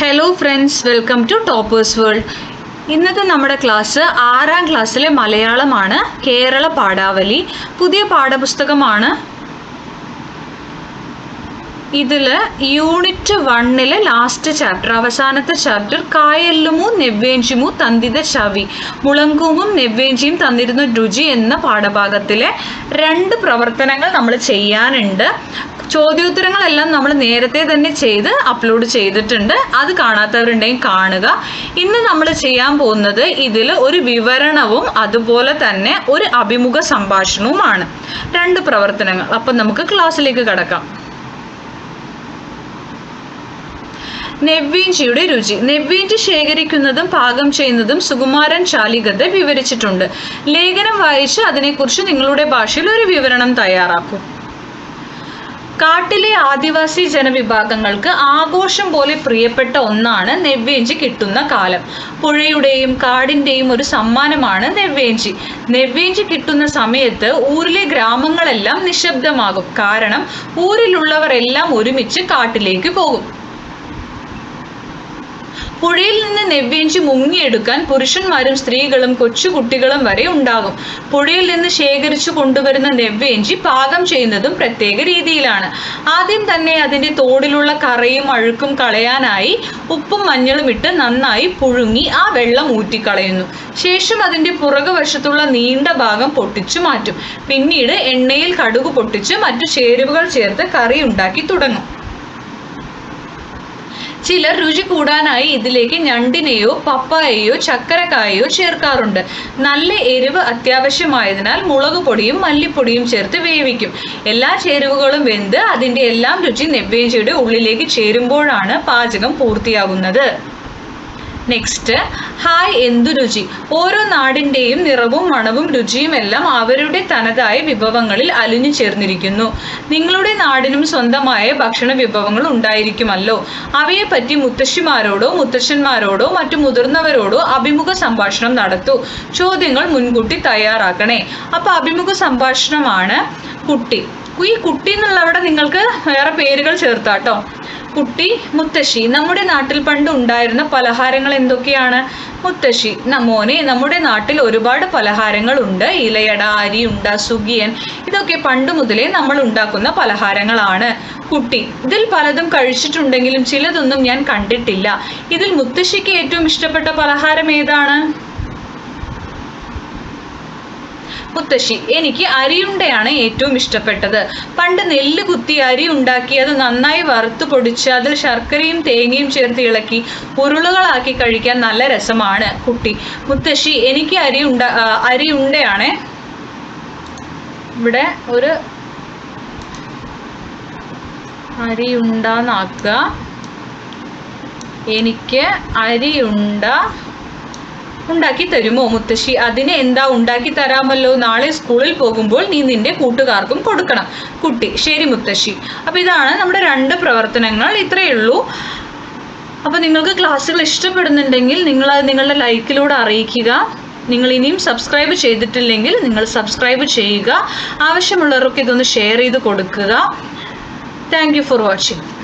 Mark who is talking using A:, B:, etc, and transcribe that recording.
A: Hello friends welcome to Toppers World ഇന്നത്തെ നമ്മുടെ class ആറാം ക്ലാസ്സിലെ മലയാളമാണ് കേരള പാഠാവലി. പുതിയ പാഠപുസ്തകമാണ് ഇതിൽ യൂണിറ്റ് വണ്ണിലെ ലാസ്റ്റ് ചാപ്റ്റർ അവസാനത്തെ ചാപ്റ്റർ കായല്ലുമു നെവ്വേഞ്ചിമു തന്തിത ചവി. മുളങ്കൂമും നെവ്വേഞ്ചിയും തന്നിരുന്ന രുചി എന്ന പാഠഭാഗത്തിലെ രണ്ട് പ്രവർത്തനങ്ങൾ നമ്മൾ ചെയ്യാനുണ്ട്. ചോദ്യോത്തരങ്ങളെല്ലാം നമ്മൾ നേരത്തെ തന്നെ ചെയ്ത് അപ്ലോഡ് ചെയ്തിട്ടുണ്ട്. അത് കാണാത്തവരുണ്ടെങ്കിൽ കാണുക. ഇന്ന് നമ്മൾ ചെയ്യാൻ പോകുന്നത് ഇതിൽ ഒരു വിവരണവും അതുപോലെ തന്നെ ഒരു അഭിമുഖ സംഭാഷണവുമാണ്. രണ്ട് പ്രവർത്തനങ്ങൾ. അപ്പം നമുക്ക് ക്ലാസ്സിലേക്ക് കടക്കാം. നെവ്വീഞ്ചിയുടെ രുചി. നെവ്വീഞ്ചി ശേഖരിക്കുന്നതും പാകം ചെയ്യുന്നതും സുകുമാരൻ ശാലികത്തെ വിവരിച്ചിട്ടുണ്ട്. ലേഖനം വായിച്ച് അതിനെക്കുറിച്ച് നിങ്ങളുടെ ഭാഷയിൽ ഒരു വിവരണം തയ്യാറാക്കൂ. കാട്ടിലെ ആദിവാസി ജനവിഭാഗങ്ങൾക്ക് ആഘോഷം പോലെ പ്രിയപ്പെട്ട ഒന്നാണ് നെവ്വേഞ്ചി കിട്ടുന്ന കാലം. പുഴയുടെയും കാടിന്റെയും ഒരു സമ്മാനമാണ് നെവ്വേഞ്ചി നെവ്വേഞ്ചി കിട്ടുന്ന സമയത്ത് ഊരിലെ ഗ്രാമങ്ങളെല്ലാം നിശബ്ദമാകും. കാരണം ഊരിലുള്ളവരെല്ലാം ഒരുമിച്ച് കാട്ടിലേക്ക് പോകും. പുഴയിൽ നിന്ന് നെവ്വേഞ്ചി മുങ്ങിയെടുക്കാൻ പുരുഷന്മാരും സ്ത്രീകളും കൊച്ചുകുട്ടികളും വരെ ഉണ്ടാകും. പുഴയിൽ നിന്ന് ശേഖരിച്ചു കൊണ്ടുവരുന്ന നെവ്വേഞ്ചി പാകം ചെയ്യുന്നതും പ്രത്യേക രീതിയിലാണ്. ആദ്യം തന്നെ അതിന്റെ തോടിലുള്ള കറയും അഴുക്കും കളയാനായി ഉപ്പും മഞ്ഞളും ഇട്ട് നന്നായി പുഴുങ്ങി ആ വെള്ളം ഊറ്റിക്കളയുന്നു. ശേഷം അതിന്റെ പുറകുവശത്തുള്ള നീണ്ട ഭാഗം പൊട്ടിച്ചു മാറ്റും. പിന്നീട് എണ്ണയിൽ കടുക് പൊട്ടിച്ച് മറ്റു ചേരുവകൾ ചേർത്ത് കറി ഉണ്ടാക്കി തുടങ്ങും. ചിലർ രുചി കൂടാനായി ഇതിലേക്ക് ഞണ്ടിനെയോ പപ്പായയോ ചക്കരക്കായയോ ചേർക്കാറുണ്ട്. നല്ല എരിവ് അത്യാവശ്യമായതിനാൽ മുളക് പൊടിയും മല്ലിപ്പൊടിയും ചേർത്ത് വേവിക്കും. എല്ലാ ചേരുവകളും വെന്ത് അതിന്റെ എല്ലാം രുചി നെവ്വേഞ്ചിയുടെ ഉള്ളിലേക്ക് ചേരുമ്പോഴാണ് പാചകം പൂർത്തിയാകുന്നത്. നെക്സ്റ്റ് ഹായ് എന്തു രുചി? ഓരോ നാടിന്റെയും നിറവും മണവും രുചിയും എല്ലാം അവരുടെ തനതായ വിഭവങ്ങളിൽ അലിഞ്ഞു ചേർന്നിരിക്കുന്നു. നിങ്ങളുടെ നാടിനും സ്വന്തമായ ഭക്ഷണ വിഭവങ്ങൾ ഉണ്ടായിരിക്കുമല്ലോ. അവയെപ്പറ്റി മുത്തശ്ശിമാരോടോ മുത്തശ്ശന്മാരോടോ മറ്റു മുതിർന്നവരോടോ അഭിമുഖ സംഭാഷണം നടത്തൂ. ചോദ്യങ്ങൾ മുൻകൂട്ടി തയ്യാറാക്കണേ. അപ്പൊ അഭിമുഖ സംഭാഷണമാണ് കുട്ടി. ഈ കുട്ടി എന്നുള്ളവിടെ നിങ്ങൾക്ക് വേറെ പേരുകൾ ചേർത്താട്ടോ. കുട്ടി മുത്തശ്ശി. നമ്മുടെ നാട്ടിൽ പണ്ട് ഉണ്ടായിരുന്ന പലഹാരങ്ങൾ എന്തൊക്കെയാണ്? മുത്തശ്ശി മോനെ നമ്മുടെ നാട്ടിൽ ഒരുപാട് പലഹാരങ്ങൾ ഉണ്ട് ഇലയട അരിയുണ്ട സുഗിയൻ ഇതൊക്കെ പണ്ട് മുതലേ നമ്മൾ ഉണ്ടാക്കുന്ന പലഹാരങ്ങളാണ്. കുട്ടി ഇതിൽ പലതും കഴിച്ചിട്ടുണ്ടെങ്കിലും ചിലതൊന്നും ഞാൻ കണ്ടിട്ടില്ല. ഇതിൽ മുത്തശ്ശിക്ക് ഏറ്റവും ഇഷ്ടപ്പെട്ട പലഹാരം ഏതാണ്? മുത്തശ്ശി എനിക്ക് അരിയുണ്ടയാണ് ഏറ്റവും ഇഷ്ടപ്പെട്ടത്. പണ്ട് നെല്ല് കുത്തി അരി ഉണ്ടാക്കി അത് നന്നായി വറുത്ത് പൊടിച്ച് അതിൽ ശർക്കരയും തേങ്ങയും ചേർത്ത് ഇളക്കി ഉരുളുകളാക്കി കഴിക്കാൻ നല്ല രസമാണ്. കുട്ടി മുത്തശ്ശി എനിക്ക് അരി ഉണ്ട അരി ഉണ്ടയാണ്. ഇവിടെ ഒരു അരി ഉണ്ടാന്നാക്കുക. എനിക്ക് അരിയുണ്ട ഉണ്ടാക്കി തരുമോ മുത്തശ്ശി? അതിന് എന്താ ഉണ്ടാക്കി തരാമല്ലോ? നാളെ സ്കൂളിൽ പോകുമ്പോൾ നീ നിന്റെ കൂട്ടുകാർക്കും കൊടുക്കണം. കുട്ടി ശരി മുത്തശ്ശി. അപ്പോൾ ഇതാണ് നമ്മുടെ രണ്ട് പ്രവർത്തനങ്ങൾ. ഇത്രയേ ഉള്ളൂ. അപ്പോൾ നിങ്ങൾക്ക് ക്ലാസ്സുകൾ ഇഷ്ടപ്പെടുന്നുണ്ടെങ്കിൽ നിങ്ങൾ നിങ്ങളുടെ ലൈക്കിലൂടെ അറിയിക്കുക. നിങ്ങൾ ഇനിയും സബ്സ്ക്രൈബ് ചെയ്തിട്ടില്ലെങ്കിൽ നിങ്ങൾ സബ്സ്ക്രൈബ് ചെയ്യുക. ആവശ്യമുള്ളവർക്ക് ഇതൊന്ന് ഷെയർ ചെയ്ത് കൊടുക്കുക. Thank for watching.